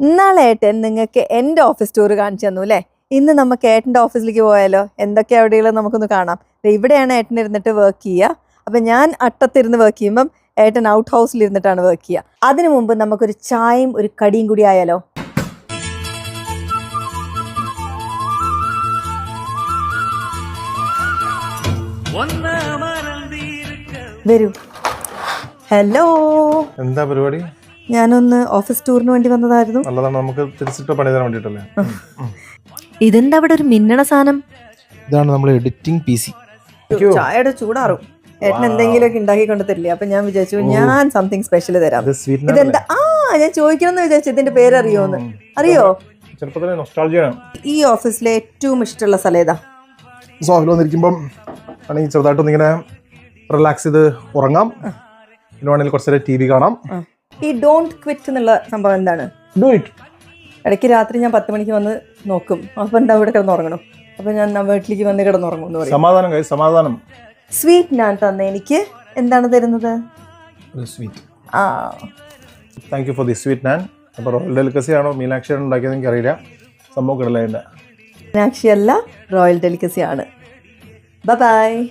ഇന്നാളെ ഏട്ടൻ നിങ്ങൾക്ക് എന്റെ ഓഫീസ് ടൂർ കാണിച്ചു തന്നു അല്ലേ? ഇന്ന് നമുക്ക് ഏട്ടന്റെ ഓഫീസിലേക്ക് പോയാലോ? എന്തൊക്കെ അവിടെയുള്ളത് നമുക്കൊന്ന് കാണാം. ദേ ഇവിടെയാണ് ഏട്ടൻ ഇരുന്നിട്ട് വർക്ക് ചെയ്യുക. അപ്പം ഞാൻ അട്ടത്തിരുന്ന് വർക്ക് ചെയ്യുമ്പം ഏട്ടൻ ഔട്ട് ഹൗസിൽ ഇരുന്നിട്ടാണ് വർക്ക് ചെയ്യുക. അതിനു മുമ്പ് നമുക്കൊരു ചായയും ഒരു കടിയും കൂടി ആയാലോ? വരൂ. ഹലോ എന്താ പരിപാടി? ഞാനൊന്ന് ഓഫീസ് ടൂറിന് വേണ്ടി വന്നതായിരുന്നു. നല്ലതാണ് നമുക്ക് തിരിച്ചിട്ട് പണി തരാൻ വേണ്ടിട്ടല്ലേ? ഇതെന്താ അവിടെ ഒരു മിന്നണ സാധനം? ഇതാണ് നമ്മൾ എഡിറ്റിംഗ് പി സി ചായയുടെ ചൂടാറും. ഏട്ടൻ എന്തെങ്കിലുമൊക്കെ ഉണ്ടാക്കി കൊണ്ട് തരില്ലേ അപ്പൊ ഞാൻ വിചാരിച്ചു ഞാൻ സംതിങ് സ്പെഷ്യൽ തരാം. ഇതെന്താ? ആ ഞാൻ ചോദിക്കണമെന്ന് വിചാരിച്ചു ഇതിന്റെ പേര് അറിയോന്ന് അറിയോ? ഈ ഓഫീസിലെ ഏറ്റവും ഇഷ്ടമുള്ള സ്ഥലം ഏതാ? സോഫിൽ വന്നിരിക്കുമ്പം ആണെങ്കിൽ ചെറുതായിട്ടൊന്ന് റിലാക്സ് ചെയ്ത് ഉറങ്ങാം. പിന്നെ വേണമെങ്കിൽ കുറച്ച് നേരം ടി വി കാണാം. ഈ ഡോണ്ട് ക്വിറ്റ് എന്നുള്ള സംഭവം എന്താണ്? ഡു ഇറ്റ് ഇടയ്ക്ക് രാത്രി ഞാൻ പത്ത് മണിക്ക് വന്ന് നോക്കും. അപ്പൊ എന്താ ഇവിടെ കിടന്നുറങ്ങണം അപ്പൊ ഞാൻ വീട്ടിലേക്ക് വന്ന് കിടന്നുറങ്ങും എന്ന് പറയും. സമാധാനം സമാധാനം. സ്വീറ്റ് ഞാൻ തന്ന. എനിക്ക് എന്താണ് തരുന്നത്? ഒരു സ്വീറ്റ് ആ. Thank you for the sweet നാൻ അപ്പോൾ റോയൽ ഡെലിക്കസി ആണോ മീനാക്ഷിയാണ് ഉണ്ടാക്കിയത് എനിക്ക് അറിയില്ല സംഭവം കിടലതിന്റെ മീനാക്ഷി അല്ല റോയൽ ഡെലിക്കസി ആണ് ബൈ